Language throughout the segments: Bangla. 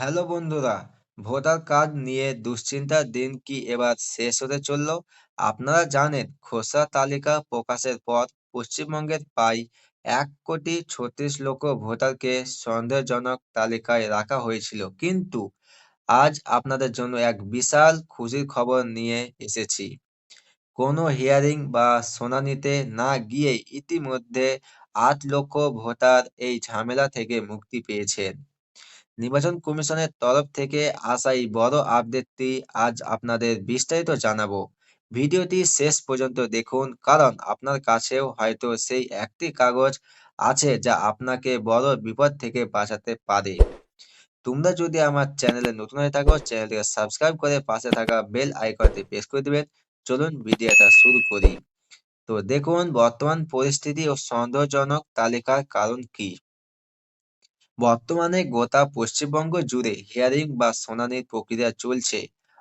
হ্যালো বন্ধুরা, ভোটার কার্ড নিয়ে দুশ্চিন্তার দিন কি এবার শেষ হতে চলল? আপনারা জানেন খসড়া তালিকা প্রকাশের পর পশ্চিমবঙ্গের প্রায় এক কোটি ছত্রিশ লক্ষ ভোটারকে সন্দেহজনক তালিকায় রাখা হয়েছিল। কিন্তু আজ আপনাদের জন্য এক বিশাল খুশির খবর নিয়ে এসেছি। কোনো হিয়ারিং বা শুনানিতে না গিয়ে ইতিমধ্যে আট লক্ষ ভোটার এই ঝামেলা থেকে মুক্তি পেয়েছেন। নির্বাচন কমিশনের তরফ থেকে আসা এই বড় আপডেটটি আজ আপনাদের বিস্তারিত জানাব। ভিডিওটি শেষ পর্যন্ত দেখুন, কারণ আপনার কাছেও হয়তো সেই একটি কাগজ আছে যা আপনাকে বড় বিপদ থেকে বাঁচাতে পারে। তোমরা যদি আমার চ্যানেলে নতুন হয়ে থাকো, চ্যানেলটিকে সাবস্ক্রাইব করে পাশে থাকা বেল আইকনটি প্রেস করে দেবেন। চলুন ভিডিওটা শুরু করি। তো দেখুন, বর্তমান পরিস্থিতি ও সন্দেহজনক তালিকার কারণ কি? বর্তমানে গোটা পশ্চিমবঙ্গ জুড়ে হিয়ারিং বা শুনানির প্রক্রিয়া চলছে।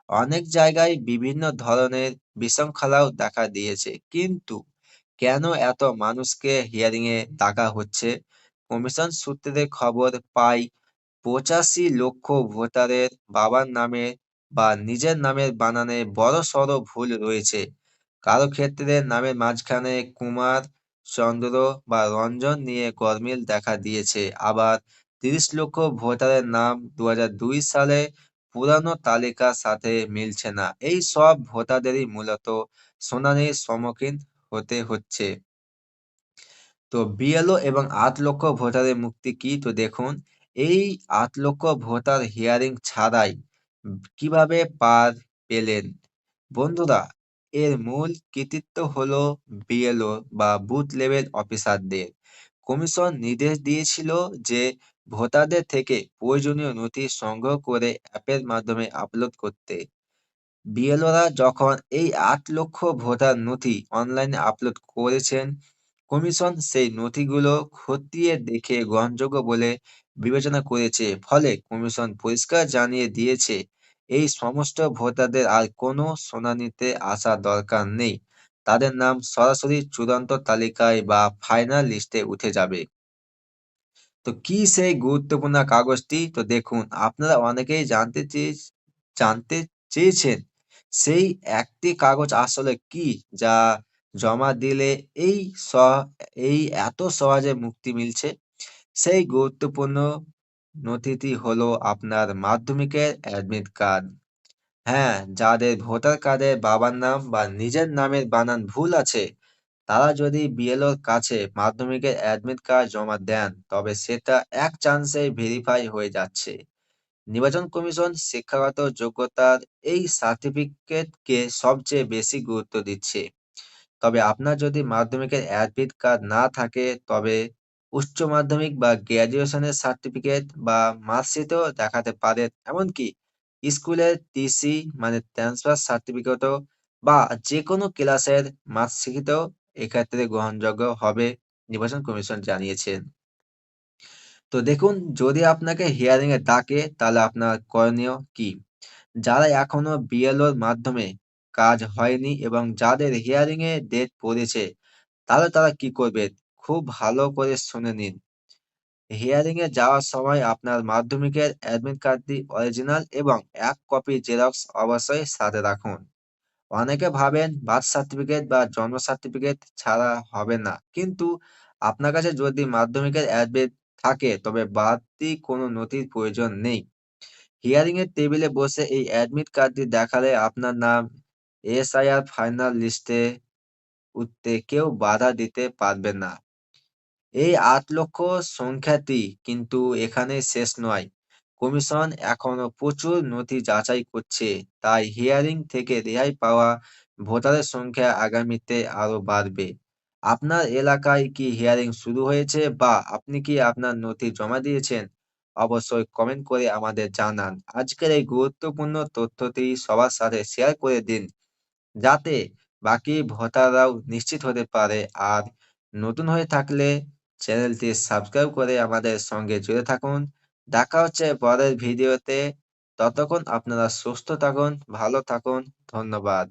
অনেক জায়গায় বিভিন্ন ধরনের বিশৃঙ্খলাও দেখা দিয়েছে। কিন্তু কেন এত মানুষকে হিয়ারিং এ ডাকা হচ্ছে? কমিশন সূত্রে খবর পাই, পঁচাশি লক্ষ ভোটারের বাবার নামে বা নিজের নামের বানানে বড় সড় ভুল রয়েছে। কারও ক্ষেত্রে নামের মাঝখানে কুমার, চন্দ্র বা রঞ্জন নিয়ে গরমিল দেখা দিয়েছে। আবার তিরিশ লক্ষ ভোটারের নাম দু হাজার দুই সালে পুরানো তালিকার সাথে মিলছে না। এই সব ভোটারদেরই মূলত শুনানির সম্মুখীন হতে হচ্ছে। তো বিএলও এবং আট লক্ষ ভোটারের মুক্তি কি? তো দেখুন, এই আট লক্ষ ভোটার হিয়ারিং ছাড়াই কীভাবে পার পেলেন? বন্ধুরা, এর মূল কৃতিত্ব হলো বিএলও বা বুথ লেভেল অফিসারদের। কমিশন নির্দেশ দিয়েছিল যে ভোটারদের থেকে প্রয়োজনীয় নথি সংগ্রহ করে অ্যাপের মাধ্যমে আপলোড করতে। বিএলওরা যখন এই আট লক্ষ ভোটার নথি অনলাইনে আপলোড করেছেন, কমিশন সেই নথিগুলো খতিয়ে দেখে গ্রহণযোগ্য বলে বিবেচনা করেছে। ফলে কমিশন পরিষ্কার জানিয়ে দিয়েছে, এই সমস্ত ভোটারদের আর কোনো শুনানিতে আসা দরকার নেই। তাদের নাম সরাসরি চূড়ান্ত তালিকায় বা ফাইনাল লিস্টে উঠে যাবে। তো কি সেই গুরুত্বপূর্ণ কাগজটি? তো দেখুন, আপনারা অনেকেই জানতে জানতে চেয়েছেন সেই একটি কাগজ আসলে কি যা জমা দিলে এই এই এত সহজে মুক্তি মিলছে? সেই গুরুত্বপূর্ণ নথিটি হলো আপনার মাধ্যমিকের অ্যাডমিট কার্ড। হ্যাঁ যাদের ভোটার কার্ডে বাবার নাম বা নিজের নামের বানান ভুল আছে তারা যদি বিএলওর কাছে মাধ্যমিকের অ্যাডমিট কার্ড জমা দেন, তবে সেটা এক চান্সে ভেরিফাই হয়ে যাচ্ছে। নির্বাচন কমিশন শিক্ষাগত যোগ্যতার এই সার্টিফিকেটকে সবচেয়ে বেশি গুরুত্ব দিচ্ছে। তবে আপনার যদি মাধ্যমিকের অ্যাডমিট কার্ড না থাকে, তবে উচ্চ মাধ্যমিক বা গ্র্যাজুয়েশনের সার্টিফিকেট বা মার্কশিটও দেখাতে পারেন। এমনকি স্কুলের টিসি মানে ট্রান্সফার সার্টিফিকেটও বা যে কোনো ক্লাসের মার্কশিটও এক্ষেত্রে গ্রহণযোগ্য হবে, নির্বাচন কমিশন জানিয়েছেন। তো দেখুন, যদি আপনাকে হিয়ারিং এ ডাকে, তাহলে আপনার করণীয় কি? যারা এখনও বিএলওর মাধ্যমে কাজ হয়নি এবং যাদের হিয়ারিং এ ডেট পড়েছে, তাহলে তারা কি করবে? খুব ভালো করে শুনে নিন। হিয়ারিং এ যাওয়ার সময় আপনার মাধ্যমিকের অ্যাডমিট কার্ডটি অরিজিনাল এবং এক কপি জেরক্স অবশ্যই সাথে রাখুন। অনেকে ভাবেন বার্থ সার্টিফিকেট বা জন্ম সার্টিফিকেট ছাড়া হবে না। কিন্তু আপনার কাছে যদি মাধ্যমিকের অ্যাডমিট থাকে, তবে বাড়তি কোনো নথির প্রয়োজন নেই। হিয়ারিং এর টেবিলে বসে এই অ্যাডমিট কার্ডটি দেখালে আপনার নাম এসআইআর ফাইনাল লিস্টে উঠতে কেউ বাধা দিতে পারবে না। এই আট লক্ষ সংখ্যাটি কিন্তু এখানে শেষ নয়। কমিশন এখনও প্রচুর নথি যাচাই করছে। তাই হিয়ারিং থেকে রেহাই পাওয়া ভোটারের সংখ্যা আগামীতে আরও বাড়বে। আপনার এলাকায় কি হিয়ারিং শুরু হয়েছে বা আপনি কি আপনার নথি জমা দিয়েছেন? অবশ্যই কমেন্ট করে আমাদের জানান। আজকের এই গুরুত্বপূর্ণ তথ্যটি সবার সাথে শেয়ার করে দিন, যাতে বাকি ভোটাররাও নিশ্চিত হতে পারে। আর নতুন হয়ে থাকলে চ্যানেলটি সাবস্ক্রাইব করে আমাদের সঙ্গে জুড়ে থাকুন। দেখা হচ্ছে পরের ভিডিওতে। ততক্ষণ আপনারা সুস্থ থাকুন ভালো থাকুন। ধন্যবাদ।